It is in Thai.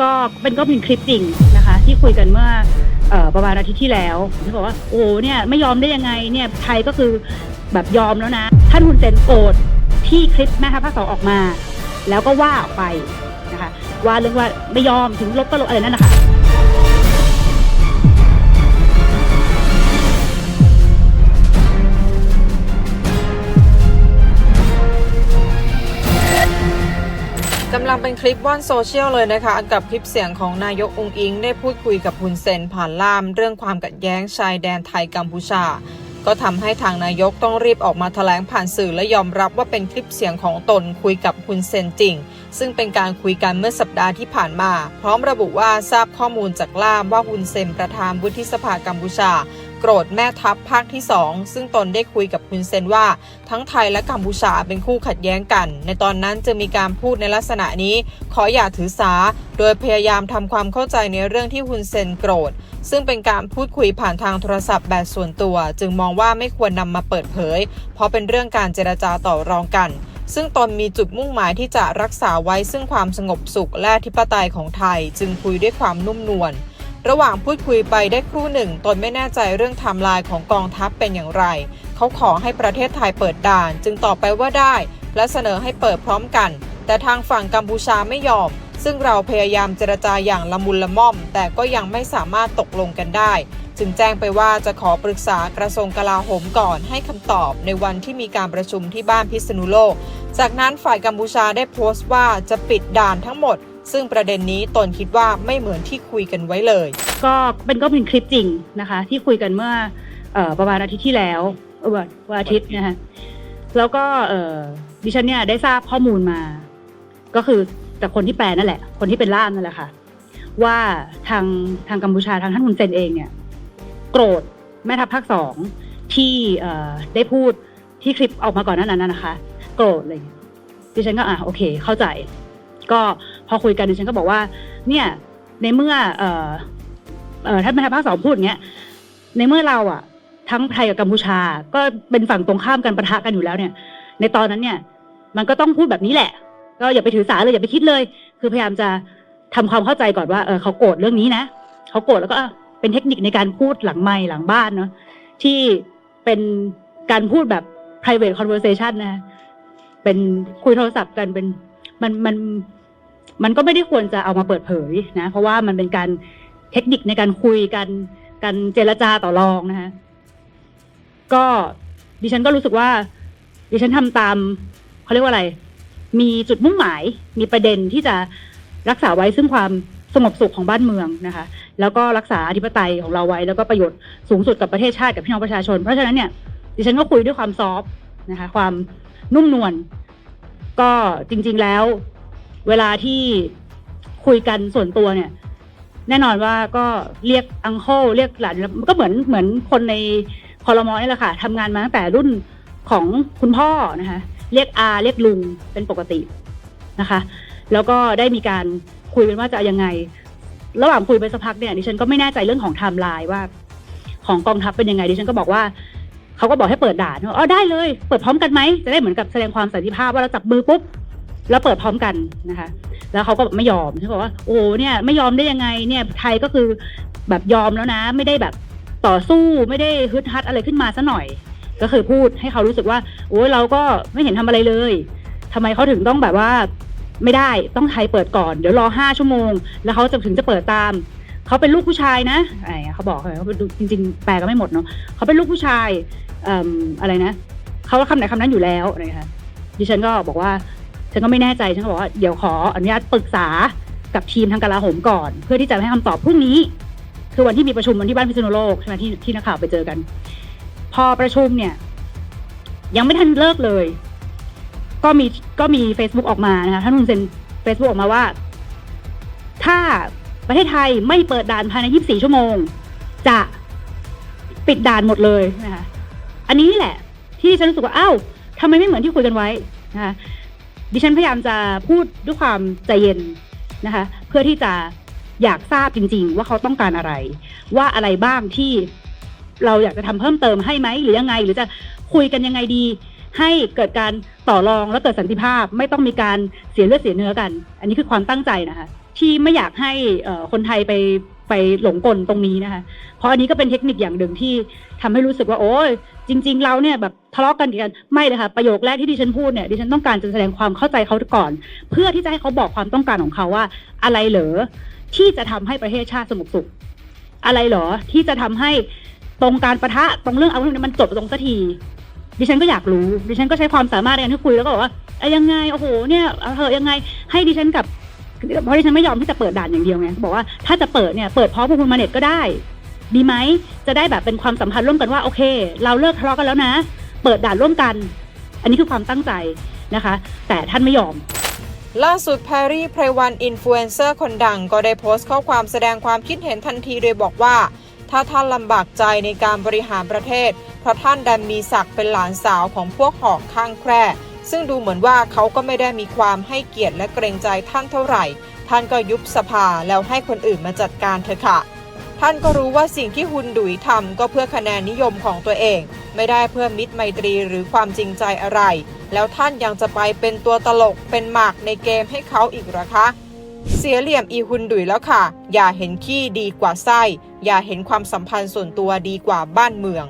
ก็เป็นก็เป็นคลิปจริงนะคะ ที่คุยกันเมื่อเออประมาณอาทิตย์ที่แล้วที่บอกว่าโอ้เนี่ยไม่ยอมได้ยังไงเนี่ยไทยก็คือแบบยอมแล้วนะ ท่านฮุนเซนโกรธที่คลิปแม่ทัพภาคสองออกมา แล้วก็ว่าออกไปนะคะว่าเรื่องว่าไม่ยอมถึงลบก็ลบอะไรนั่นนะคะ กำลังเป็นคลิปว่อนโซเชียลเลยนะคะ กับคลิปเสียงของนายกองอิง ได้พูดคุยกับฮุนเซนผ่านล่าม เรื่องความขัดแย้งชายแดนไทยกัมพูชา ก็ทำให้ทางนายกต้องรีบออกมาแถลงผ่านสื่อและยอมรับว่าเป็นคลิปเสียงของตนคุยกับฮุนเซนจริง ซึ่งเป็นการคุยกันเมื่อสัปดาห์ที่ผ่านมา พร้อมระบุว่าทราบข้อมูลจากล่ามว่าฮุนเซนประธานวุฒิสภากัมพูชา โกรธแม่ทัพภาคที่ 2 ซึ่งตนได้คุยกับฮุนเซนว่า ทั้งไทยและกัมพูชาเป็นคู่ขัดแย้งกัน ในตอนนั้นจะมีการพูดในลักษณะนี้ ขออย่าถือสา โดยพยายามทำความเข้าใจในเรื่องที่ฮุนเซนโกรธ ซึ่งเป็นการพูดคุยผ่านทางโทรศัพท์แบบส่วนตัว จึงมองว่าไม่ควรนำมาเปิดเผย เพราะเป็นเรื่องการเจรจาต่อรองกันซึ่งตนมีจุดมุ่งหมายที่จะรักษาไว้ซึ่งความสงบสุขและธิปไตยของไทย จึงคุยด้วยความนุ่มนวล ระหว่างพูดคุยไปได้ครู่หนึ่ง ตนไม่แน่ใจเรื่องไทม์ไลน์ของกองทัพเป็นอย่างไร เขาขอให้ประเทศไทยเปิดด่าน จึงตอบไปว่าได้ และเสนอให้เปิดพร้อมกัน แต่ทางฝั่งกัมพูชาไม่ยอม ซึ่งเราพยายามเจรจาอย่างละมุนละม่อม แต่ก็ยังไม่สามารถตกลงกันได้ จึงแจ้งไปว่าจะขอปรึกษากระทรวงกลาโหมก่อนให้คำตอบในวันที่มีการประชุมที่บ้านพิษณุโลก จากนั้นฝ่ายกัมพูชาได้โพสต์ว่าจะปิดด่านทั้งหมด ซึ่งประเด็นนี้ตนคิดว่าไม่เหมือนที่คุยกันไว้เลย ก็เป็นก็เป็นคลิปจริงนะคะ ที่คุยกันเมื่อประมาณอาทิตย์ที่แล้ววันอาทิตย์นะคะแล้วก็ดิฉันเนี่ยได้ทราบข้อมูลมา ก็คือจากคนที่แปลนั่นแหละ คนที่เป็นล่ามนั่นแหละค่ะ ว่าทางทางกัมพูชาทางท่านฮุนเซนเองเนี่ย โกรธแม่ทัพภาคสองที่ได้พูดที่คลิปออกมาก่อนหนานั้นนะคะ โกรธเลยดิฉันก็อะโอเค เข้าใจ ก็พอคุยกันดิฉันก็บอกว่า เนี่ยในเมื่อเอ่อเอ่อท่านแม่ทัพภาคสองพูดอย่างเงี้ยในเมื่อเราอะ ทั้งไทยกับกัมพูชา ก็เป็นฝั่งตรงข้ามกันปะทะกันอยู่แล้วเนี่ย ในตอนนั้นเนี่ย มันก็ต้องพูดแบบนี้แหละ ก็อย่าไปถือสาเลยอย่าไปคิดเลย คือพยายามจะทำความเข้าใจก่อนว่าเออเขาโกรธเรื่องนี้นะเขาโกรธแล้วก็เป็นเทคนิคในการพูดหลังไมค์หลังบ้านเนาะที่เป็นการพูดแบบ private conversation นะเป็นคุยโทรศัพท์กันเป็นมันมัน มันก็ไม่ได้ควรจะเอามาเปิดเผยนะ เพราะว่ามันเป็นการเทคนิคในการคุยกันการเจรจาต่อรองนะคะก็ดิฉันก็รู้สึกว่า ดิฉันทำตามเขาเรียกว่าอะไร มีจุดมุ่งหมาย มีประเด็นที่จะรักษาไว้ซึ่งความสงบสุขของบ้านเมืองนะคะ แล้วก็รักษาอธิปไตยของเราไว้ แล้วก็ประโยชน์สูงสุดกับประเทศชาติกับพี่น้องประชาชน เพราะฉะนั้นเนี่ยดิฉันก็คุยด้วยความซอฟต์นะคะ ความนุ่มนวลก็จริง ๆแล้ว เวลาที่คุยกันส่วนตัวเนี่ย แน่นอนว่าก็เรียกอังโคลเรียกหลานมันก็เหมือนเหมือนคนในคอรมอนี่แหละค่ะทำงานมาตั้งแต่รุ่นของคุณพ่อนะคะ เรียกอาเรียกลุงเป็นปกตินะคะ แล้วก็ได้มีการคุยกันว่าจะยังไง ระหว่างคุยไปสักพักเนี่ยดิฉันก็ไม่แน่ใจเรื่องของไทม์ไลน์ว่า ของกองทัพเป็นยังไงดิฉันก็บอกว่าเขาก็บอกให้เปิดด่านอ๋อได้เลย เปิดพร้อมกันไหมจะได้เหมือนกับแสดงความสันติภาพว่าเราจับมือปุ๊บ แล้วเปิดพร้อมกันนะคะ แล้วเขาก็ไม่ยอมเขาบอกว่า โอ้เนี่ยไม่ยอมได้ยังไงเนี่ยไทยก็คือแบบยอมแล้วนะ ไม่ได้แบบต่อสู้ไม่ได้ฮึดฮัดอะไรขึ้นมาซะหน่อย ก็คือพูดให้เขารู้สึกว่า โอ้ยเราก็ไม่เห็นทำอะไรเลยทำไมเขาถึงต้องแบบว่าไม่ได้ต้องไทยเปิดก่อนเดี๋ยวรอห้าชั่วโมง แล้วเขาจะถึงจะเปิดตามเขาเป็นลูกผู้ชายนะอะไรอย่างเงี้ยเขาบอกเลยเขาจริง ๆ แปลก็ไม่หมดเนาะเขาเป็นลูกผู้ชายออะไรนะเขาว่าคำไหนคำนั้นอยู่แล้วนะคะดิฉันก็บอกว่า ฉันก็ไม่แน่ใจฉันก็บอกว่าเดี๋ยวขออนุญาตปรึกษากับทีมทางกลาโหมก่อน เพื่อที่จะให้คำตอบพรุ่งนี้ คือวันที่มีประชุมวันที่บ้านพิษณุโลกใช่ไหมที่ที่นักข่าวไปเจอกัน พอประชุมเนี่ย ยังไม่ทันเลิกเลย ก็มีก็มี Facebook ออกมานะคะท่านฮุนเซน Facebook ออกมาว่า ถ้าประเทศไทยไม่เปิดด่านภายใน 24 ชั่วโมง จะปิดด่านหมดเลยนะคะอันนี้แหละ ที่ฉันรู้สึกว่าอ้าวทำไมไม่เหมือนที่คุยกันไว้นะคะ ดิฉันพยายามจะพูดด้วยความใจเย็นนะคะ เพื่อที่จะอยากทราบจริง ๆ ว่าเขาต้องการอะไร ว่าอะไรบ้างที่เราอยากจะทำเพิ่มเติมให้ไหมหรือยังไง หรือจะคุยกันยังไงดี ให้เกิดการต่อรองและเกิดสันติภาพ ไม่ต้องมีการเสียเลือดเสียเนื้อกัน อันนี้คือความตั้งใจนะคะ ที่ไม่อยากให้คนไทยไปไปหลงกลตรงนี้นะคะ เพราะอันนี้ก็เป็นเทคนิคอย่างหนึ่งที่ทำให้รู้สึกว่า โอ้ยจริง ๆ เราเนี่ยแบบทะเลาะกันกันไม่เลยค่ะ ประโยคแรกที่ดิฉันพูดเนี่ยดิฉันต้องการจะแสดงความเข้าใจเขาก่อน เพื่อที่จะให้เขาบอกความต้องการของเขาว่า อะไรเหรอที่จะทำให้ประเทศชาติสงบสุข อะไรเหรอที่จะทำให้ตรงการประทะตรงเรื่องอาวุธเนี่ยมันจบตรงสักทีดิฉันก็อยากรู้ดิฉันก็ใช้ความสามารถในการที่คุยแล้วก็บอกว่าเอ้ยยังไงโอ้โหเนี่ยเอาเถอะยังไง ให้ดิฉันกับ เพราะดิฉันไม่ยอมที่จะเปิดด่านอย่างเดียวไงบอกว่าถ้าจะเปิดเนี่ยเปิดพร้อมพวกคุณมาเน็ตก็ได้ ดีไหมจะได้แบบเป็นความสัมพันธ์ร่วมกันว่าโอเค เราเลิกทะเลาะกันแล้วนะ เปิดด่านร่วมกัน อันนี้คือความตั้งใจนะคะ แต่ท่านไม่ยอมล่าสุดแพรรี่ไพรวันอินฟลูเอนเซอร์คนดังก็ได้โพสต์ข้อความแสดงความคิดเห็นทันทีโดยบอกว่า ถ้าท่านลำบากใจในการบริหารประเทศ เพราะท่านดันมีศักดิ์เป็นหลานสาวของพวกหอกข้างแคร่ ซึ่งดูเหมือนว่าเขาก็ไม่ได้มีความให้เกียรติและเกรงใจท่านเท่าไหร่ ท่านก็ยุบสภาแล้วให้คนอื่นมาจัดการเถอะค่ะ ท่านก็รู้ว่าสิ่งที่ฮุนดุยทำก็เพื่อคะแนนนิยมของตัวเอง ไม่ได้เพื่อมิตรไมตรีหรือความจริงใจอะไร แล้วท่านยังจะไปเป็นตัวตลกเป็นหมากในเกมให้เขาอีกหรอคะเสียเหลี่ยมอีฮุนดุยแล้วค่ะ อย่าเห็นขี้ดีกว่าไส้ อย่าเห็นความสัมพันธ์ส่วนตัวดีกว่าบ้านเมือง